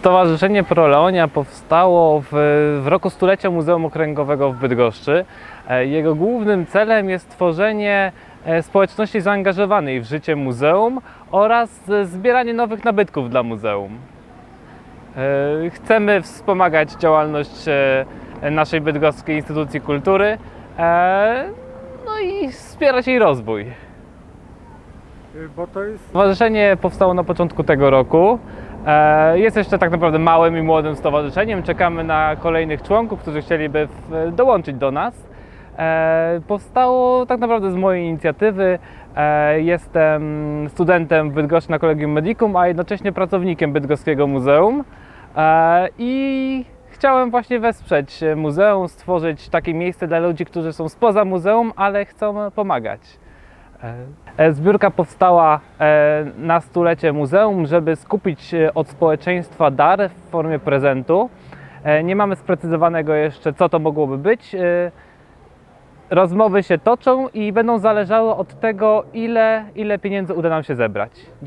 Stowarzyszenie Proleonia powstało w, w roku stulecia Muzeum Okręgowego w Bydgoszczy. E, Jego głównym celem jest tworzenie e, społeczności zaangażowanej w życie muzeum oraz e, zbieranie nowych nabytków dla muzeum. Chcemy wspomagać działalność naszej bydgoskiej instytucji kultury, no i wspierać jej rozwój. Y, Bo to jest Stowarzyszenie powstało na początku tego roku. E, Jest jeszcze tak naprawdę małym i młodym stowarzyszeniem. Czekamy na kolejnych członków, którzy chcieliby dołączyć do nas. E, Powstało tak naprawdę z mojej inicjatywy. E, Jestem studentem Bydgoszczy na Kolegium Medicum, a jednocześnie pracownikiem Bydgoskiego Muzeum. I chciałem właśnie wesprzeć muzeum, stworzyć takie miejsce dla ludzi, którzy są spoza muzeum, ale chcą pomagać. E, Zbiórka powstała e, na stulecie muzeum, żeby skupić e, od społeczeństwa dar w formie prezentu. E, Nie mamy sprecyzowanego jeszcze, co to mogłoby być. E, Rozmowy się toczą i będą zależały od tego, ile, ile pieniędzy uda nam się zebrać.